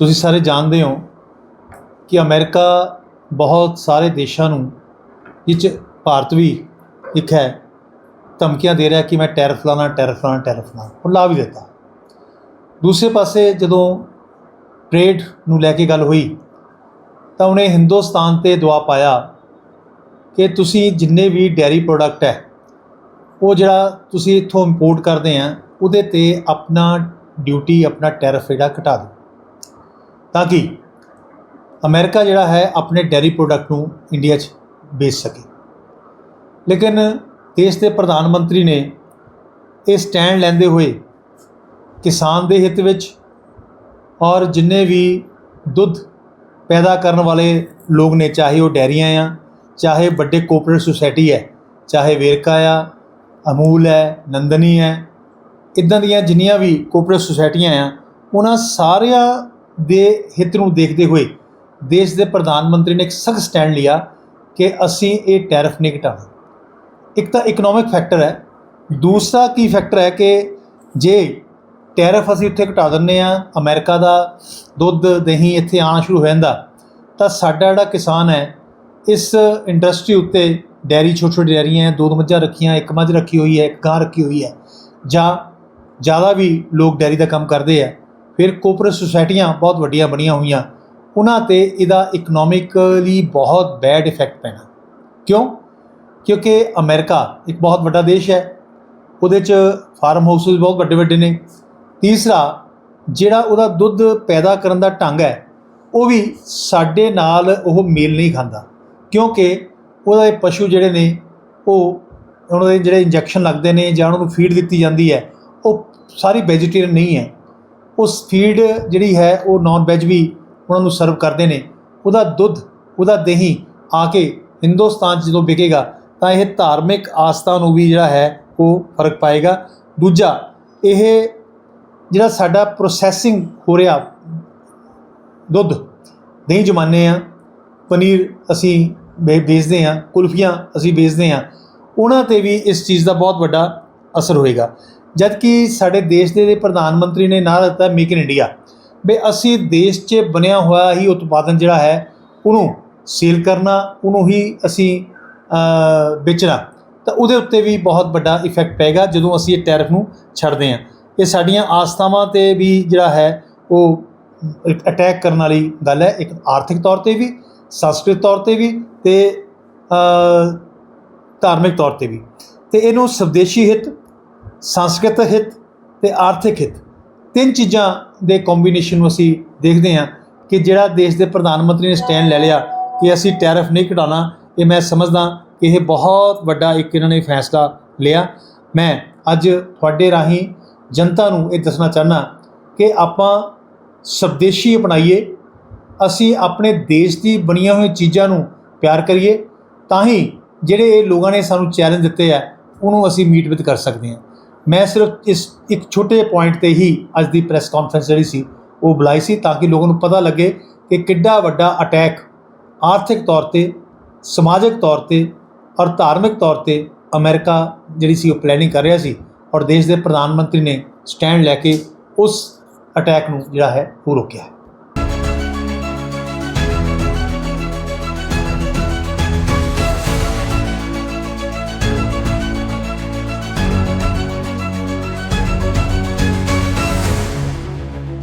ਤੁਸੀਂ ਸਾਰੇ ਜਾਣਦੇ ਹੋ ਕਿ ਅਮਰੀਕਾ ਬਹੁਤ ਸਾਰੇ ਦੇਸ਼ਾਂ ਨੂੰ ਜਿਹ 'ਚ ਭਾਰਤ ਵੀ ਇੱਕ ਹੈ, ਧਮਕੀਆਂ ਦੇ ਰਿਹਾ ਕਿ ਮੈਂ ਟੈਰਫ ਲਾਣਾ ਟੈਰਫ ਲਾਣਾ ਟੈਰਫ ਲਾਣਾ ਉਹ ਲਾ ਵੀ ਦਿੱਤਾ। ਦੂਸਰੇ ਪਾਸੇ ਜਦੋਂ ਟ੍ਰੇਡ ਨੂੰ ਲੈ ਕੇ ਗੱਲ ਹੋਈ, ਤਾਂ ਉਹਨੇ ਹਿੰਦੁਸਤਾਨ ਤੇ ਦਬਾਅ ਪਾਇਆ ਕਿ ਤੁਸੀਂ ਜਿੰਨੇ ਵੀ ਡੈਰੀ ਪ੍ਰੋਡਕਟ ਹੈ, ਉਹ ਜਿਹੜਾ ਤੁਸੀਂ ਇੱਥੋਂ ਇੰਪੋਰਟ ਕਰਦੇ ਆ, ਉਹਦੇ ਤੇ ਆਪਣਾ ਡਿਊਟੀ ਆਪਣਾ ਟੈਰਫ ਜਿਹੜਾ ਘਟਾ ਦਿਓ। ਤਾਂ ਕਿ ਅਮਰੀਕਾ ਜਿਹੜਾ ਹੈ ਆਪਣੇ ਡੈਰੀ ਪ੍ਰੋਡਕਟ ਨੂੰ ਇੰਡੀਆ 'ਚ ਵੇਚ ਸਕੇ। ਲੇਕਿਨ ਦੇਸ਼ ਦੇ ਪ੍ਰਧਾਨ ਮੰਤਰੀ ਨੇ ਇਹ ਸਟੈਂਡ ਲੈਂਦੇ ਹੋਏ ਕਿਸਾਨ ਦੇ ਹਿੱਤ ਵਿੱਚ ਔਰ ਜਿੰਨੇ ਵੀ ਦੁੱਧ ਪੈਦਾ ਕਰਨ ਵਾਲੇ ਲੋਕ ਨੇ, ਚਾਹੇ ਉਹ ਡੈਰੀਆਂ ਆ, ਚਾਹੇ ਵੱਡੇ ਕੋਆਪਰੇਟਿਵ ਸੁਸਾਇਟੀ ਹੈ, ਚਾਹੇ ਵੇਰਕਾ ਆ, ਅਮੂਲ ਹੈ, ਨੰਦਨੀ ਹੈ, ਇਦਾਂ ਦੀਆਂ ਜਿੰਨੀਆਂ ਵੀ ਕੋਆਪਰੇਟਿਵ ਸੁਸਾਇਟੀਆਂ ਆ, ਉਹਨਾਂ ਸਾਰਿਆਂ ਦੇ ਹਿੱਤ ਨੂੰ ਦੇਖਦੇ ਹੋਏ ਦੇਸ਼ ਦੇ ਪ੍ਰਧਾਨ ਮੰਤਰੀ ਨੇ ਇੱਕ ਸਖਤ ਸਟੈਂਡ ਲਿਆ ਕਿ ਅਸੀਂ ਇਹ ਟੈਰਿਫ ਨਹੀਂ ਘਟਾਉਣਾ। ਇੱਕ ਤਾਂ ਇਕਨੋਮਿਕ ਫੈਕਟਰ ਹੈ। ਦੂਸਰਾ ਕੀ ਫੈਕਟਰ ਹੈ ਕਿ ਜੇ ਟੈਰਿਫ ਅਸੀਂ ਉੱਥੇ ਘਟਾ ਦਿੰਨੇ ਆ ਅਮਰੀਕਾ ਦਾ ਦੁੱਧ, ਦਹੀਂ ਇੱਥੇ ਆਉਣਾ ਸ਼ੁਰੂ ਹੋ ਜਾਂਦਾ, ਤਾਂ ਸਾਡਾ ਜਿਹੜਾ ਕਿਸਾਨ ਹੈ, ਇਸ ਇੰਡਸਟਰੀ ਉੱਤੇ ਡੈਰੀ ਛੋਟੀ ਛੋਟੀ ਡੈਰੀਆਂ ਹੈ ਦੋ ਦੋ ਮੱਝਾਂ ਰੱਖੀਆਂ, ਇੱਕ ਮੱਝ ਰੱਖੀ ਹੋਈ ਹੈ, ਇੱਕ ਗਾਂ ਰੱਖੀ ਹੋਈ ਹੈ, ਜਾਂ ਜ਼ਿਆਦਾ ਵੀ ਲੋਕ ਡੈਰੀ ਦਾ ਕੰਮ ਕਰਦੇ ਆ ਫਿਰ ਕੋਪਰੇਟ ਸੁਸਾਇਟੀਆਂ ਬਹੁਤ ਵੱਡੀਆਂ ਬਣੀਆਂ ਹੋਈਆਂ। ਉਹਨਾਂ ਤੇ ਇਹਦਾ ਇਕਨੋਮਿਕਲੀ ਬਹੁਤ ਬੈਡ ਇਫੈਕਟ ਪੈਣਾ। ਕਿਉਂ? ਕਿਉਂਕਿ ਅਮਰੀਕਾ ਇੱਕ ਬਹੁਤ ਵੱਡਾ ਦੇਸ਼ ਹੈ। ਉਹਦੇ 'ਚ ਫਾਰਮ ਹਾਊਸਸ ਬਹੁਤ ਵੱਡੇ ਵੱਡੇ ਨੇ। ਤੀਸਰਾ, ਜਿਹੜਾ ਉਹਦਾ ਦੁੱਧ ਪੈਦਾ ਕਰਨ ਦਾ ਢੰਗ ਹੈ, ਉਹ ਵੀ ਸਾਡੇ ਨਾਲ ਉਹ ਮੇਲ ਨਹੀਂ ਖਾਂਦਾ। ਕਿਉਂਕਿ ਉਹਦਾ ਇਹ ਪਸ਼ੂ ਜਿਹੜੇ ਨੇ, ਉਹ ਉਹਨਾਂ ਦੇ ਜਿਹੜੇ ਇੰਜੈਕਸ਼ਨ ਲੱਗਦੇ ਨੇ ਜਾਂ ਉਹਨਾਂ ਨੂੰ ਫੀਡ ਦਿੱਤੀ ਜਾਂਦੀ ਹੈ, ਉਹ ਸਾਰੀ ਵੈਜੀਟੇਰੀਅਨ ਨਹੀਂ ਹੈ। ਉਸ ਫੀਡ ਜਿਹੜੀ ਹੈ ਉਹ ਨਾਨ ਵੈਜ ਵੀ ਉਹਨਾਂ ਨੂੰ ਸਰਵ ਕਰਦੇ ਨੇ। ਉਹਦਾ ਦੁੱਧ, ਉਹਦਾ ਦਹੀਂ ਆ ਕੇ ਹਿੰਦੁਸਤਾਨ 'ਚ ਜਦੋਂ ਵਿਕੇਗਾ ਤਾਂ ਇਹ ਧਾਰਮਿਕ ਆਸਥਾ ਨੂੰ ਵੀ ਜਿਹੜਾ ਹੈ ਉਹ ਫ਼ਰਕ ਪਾਏਗਾ। ਦੂਜਾ, ਇਹ ਜਿਹੜਾ ਸਾਡਾ ਪ੍ਰੋਸੈਸਿੰਗ ਹੋ ਰਿਹਾ ਦੁੱਧ, ਦਹੀਂ ਜਮਾਨੇ ਆ, ਪਨੀਰ ਅਸੀਂ ਵੇਚਦੇ ਆ, ਕੁਲਫੀਆਂ ਅਸੀਂ ਵੇਚਦੇ ਆ, ਉਹਨਾਂ ਤੇ ਵੀ ਇਸ ਚੀਜ਼ ਦਾ ਬਹੁਤ ਵੱਡਾ ਅਸਰ ਹੋਏਗਾ। ਜਦ ਕਿ ਸਾਡੇ ਦੇਸ਼ ਦੇ ਪ੍ਰਧਾਨ ਮੰਤਰੀ ਨੇ ਨਾਰਾ ਦਿੱਤਾ ਮੇਕ ਇਨ ਇੰਡੀਆ ਵੀ ਅਸੀਂ ਦੇਸ਼ 'ਚ ਬਣਿਆ ਹੋਇਆ ਹੀ ਉਤਪਾਦਨ ਜਿਹੜਾ ਹੈ, ਉਹਨੂੰ ਸੇਲ ਕਰਨਾ, ਉਹਨੂੰ ਹੀ ਅਸੀਂ ਵੇਚਣਾ। ਤਾਂ ਉਹਦੇ ਉੱਤੇ ਵੀ ਬਹੁਤ ਵੱਡਾ ਇਫੈਕਟ ਪਏਗਾ ਜਦੋਂ ਅਸੀਂ ਇਹ ਟੈਰਿਫ ਨੂੰ ਛੱਡਦੇ ਹਾਂ। ਇਹ ਸਾਡੀਆਂ ਆਸਥਾਵਾਂ ਤੇ ਵੀ ਜਿਹੜਾ ਹੈ, ਉਹ ਅਟੈਕ ਕਰਨ ਵਾਲੀ ਗੱਲ ਹੈ, ਇੱਕ ਆਰਥਿਕ ਤੌਰ ਤੇ ਵੀ, ਸੰਸਕ੍ਰਿਤ ਤੌਰ ਤੇ ਵੀ ਤੇ ਧਾਰਮਿਕ ਤੌਰ ਤੇ ਵੀ। ਤੇ ਇਹਨੂੰ ਸਵਦੇਸ਼ੀ ਹਿੱਤ ਸੰਸਕ੍ਰਿਤ ਹਿੱਤ ਤੇ ਆਰਥਿਕ ਹਿੱਤ। ਤਿੰਨ ਚੀਜ਼ਾਂ ਦੇ ਕੰਬੀਨੇਸ਼ਨ ਨੂੰ ਅਸੀਂ ਦੇਖਦੇ ਹਾਂ ਕਿ ਜਿਹੜਾ ਦੇਸ਼ ਦੇ ਪ੍ਰਧਾਨ ਮੰਤਰੀ ਨੇ ਸਟੈਂਡ ਲੈ ਲਿਆ ਕਿ ਅਸੀਂ ਟੈਰਿਫ ਨਹੀਂ ਘਟਾਉਣਾ ਇਹ ਮੈਂ ਸਮਝਦਾ ਕਿ ਇਹ ਬਹੁਤ ਵੱਡਾ ਇੱਕ ਇਹਨਾਂ ਨੇ ਫੈਸਲਾ ਲਿਆ। ਮੈਂ ਅੱਜ ਤੁਹਾਡੇ ਰਾਹੀਂ ਜਨਤਾ ਨੂੰ ਇਹ ਦੱਸਣਾ ਚਾਹਨਾ ਕਿ ਆਪਾਂ ਸਵਦੇਸ਼ੀ ਅਪਣਾਈਏ, ਅਸੀਂ ਆਪਣੇ ਦੇਸ਼ ਦੀ ਬਣੀਆਂ ਹੋਈਆਂ ਚੀਜ਼ਾਂ ਨੂੰ ਪਿਆਰ ਕਰੀਏ, ਤਾਂ ਹੀ ਜਿਹੜੇ ਇਹ ਲੋਕਾਂ ਨੇ ਸਾਨੂੰ ਚੈਲੰਜ ਦਿੱਤੇ ਆ, ਉਹਨੂੰ ਅਸੀਂ ਮੀਟ ਵਿਦ ਕਰ ਸਕਦੇ ਹਾਂ। ਮੈਂ ਸਿਰਫ ਇਸ ਇੱਕ ਛੋਟੇ ਪੁਆਇੰਟ ਤੇ ਹੀ ਅੱਜ ਦੀ ਪ੍ਰੈਸ ਕਾਨਫਰੰਸ ਜਿਹੜੀ ਸੀ, ਉਹ ਬੁਲਾਈ ਸੀ ਤਾਂ ਕਿ ਲੋਕਾਂ ਨੂੰ ਪਤਾ ਲੱਗੇ ਕਿ ਕਿੱਡਾ ਵੱਡਾ ਅਟੈਕ ਆਰਥਿਕ ਤੌਰ ਤੇ, ਸਮਾਜਿਕ ਤੌਰ ਤੇ ਔਰ ਧਾਰਮਿਕ ਤੌਰ ਤੇ ਅਮਰੀਕਾ ਜਿਹੜੀ ਸੀ ਉਹ ਪਲੈਨਿੰਗ ਕਰ ਰਿਹਾ ਸੀ ਔਰ ਦੇਸ਼ ਦੇ ਪ੍ਰਧਾਨ ਮੰਤਰੀ ਨੇ ਸਟੈਂਡ ਲੈ ਕੇ ਉਸ ਅਟੈਕ ਨੂੰ ਜਿਹੜਾ ਹੈ ਉਹ ਰੋਕਿਆ ਹੈ।